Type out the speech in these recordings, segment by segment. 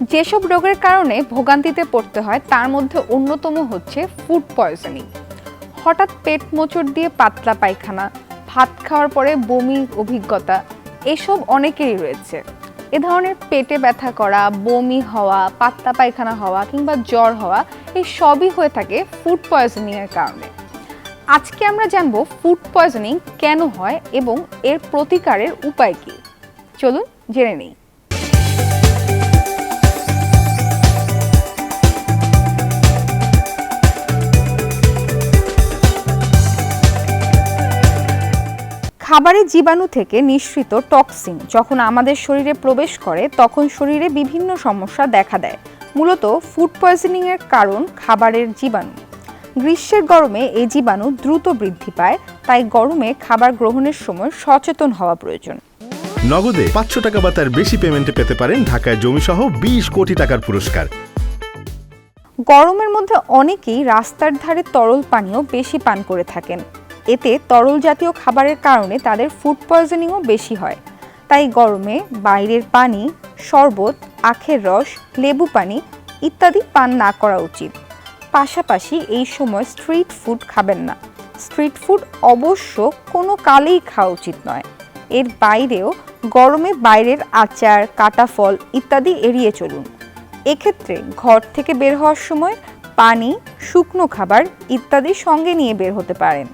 যেসব রোগের কারণে ভোগান্তিতে পড়তে হয়, তার মধ্যে অন্যতম হচ্ছে ফুড পয়জনিং হঠাৎ পেট মোচড় দিয়ে পাতলা পায়খানা, ভাত খাওয়ার পরে বমি অভিজ্ঞতা, এসব অনেকেরই রয়েছে। এ ধরনের পেটে ব্যথা করা, বমি হওয়া, পাতলা পায়খানা হওয়া কিংবা জ্বর হওয়া, এই সবই হয়ে থাকে ফুড পয়জনিংয়ের কারণে। আজকে আমরা জানব ফুড পয়জনিং কেন হয় এবং এর প্রতিকারের উপায় কী। চলুন জেনে নিই। খাবারের জীবাণু থেকে নিঃসৃত টক্সিন যখন আমাদের শরীরে প্রবেশ করে তখন শরীরে বিভিন্ন সমস্যা দেখা দেয়। মূলত ফুড পয়জনিংয়ের কারণ খাবারের জীবাণু। গ্রীষ্মের গরমে এই জীবাণু দ্রুত বৃদ্ধি পায় তাই গরমে খাবার গ্রহণের সময় সচেতন হওয়া প্রয়োজন। নগদে পাঁচশো টাকা বা তার বেশি পেমেন্টে পেতে পারেন ঢাকায় জমিসহ বিশ কোটি টাকার পুরস্কার। গরমের মধ্যে অনেকেই রাস্তার ধারে তরল পানীয় বেশি পান করে থাকেন। এতে তরল জাতীয় খাবারের কারণে তাদের ফুড পয়জনিংও বেশি হয়। তাই গরমে বাইরের পানি, শরবত, আখের রস, লেবু পানি ইত্যাদি পান না করা উচিত। পাশাপাশি এই সময় স্ট্রিট ফুড খাবেন না। স্ট্রিট ফুড অবশ্য কোনো কালেই খাওয়া উচিত নয়। এর বাইরেও গরমে বাইরের আচার কাটা ফল ইত্যাদি এড়িয়ে চলুন। এক্ষেত্রে ঘর থেকে বের হওয়ার সময় পানি, শুকনো খাবার ইত্যাদি সঙ্গে নিয়ে বের হতে পারেন।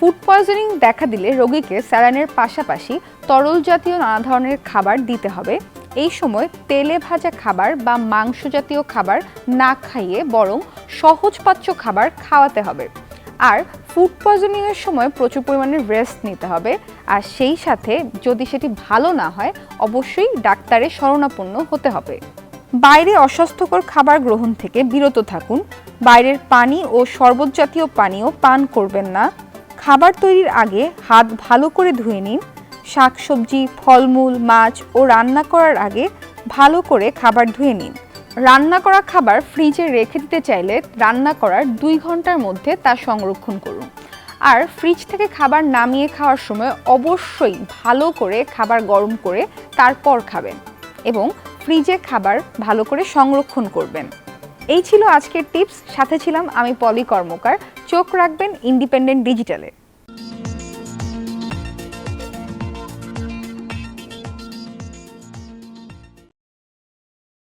ফুড পয়জনিং দেখা দিলে রোগীকে স্যালাইনের পাশাপাশি তরল জাতীয় নানা ধরনের খাবার দিতে হবে। এই সময় তেলে ভাজা খাবার বা মাংস জাতীয় খাবার না খাইয়ে বরং সহজপাচ্য খাবার খাওয়াতে হবে। আর ফুড পয়জনিংয়ের সময় প্রচুর পরিমাণে রেস্ট নিতে হবে। আর সেই সাথে যদি সেটি ভালো না হয়, অবশ্যই ডাক্তারের শরণাপন্ন হতে হবে। বাইরে অস্বাস্থ্যকর খাবার গ্রহণ থেকে বিরত থাকুন। বাইরের পানি ও শরবত জাতীয় পানীয় পান করবেন না। খাবার তৈরির আগে হাত ভালো করে ধুয়ে নিন। শাকসবজি, ফলমূল, মাছ ও রান্না করার আগে ভালো করে খাবার ধুয়ে নিন। রান্না করা খাবার ফ্রিজে রেখে দিতে চাইলে রান্না করার দুই ঘণ্টার মধ্যে তা সংরক্ষণ করুন। আর ফ্রিজ থেকে খাবার নামিয়ে খাওয়ার সময় অবশ্যই ভালো করে খাবার গরম করে তারপর খাবেন এবং ফ্রিজে খাবার ভালো করে সংরক্ষণ করবেন। এই ছিল আজকের টিপস। সাথে ছিলাম আমি পলি কর্মকার। চোখ রাখবেন ইন্ডিপেন্ডেন্ট ডিজিটালে।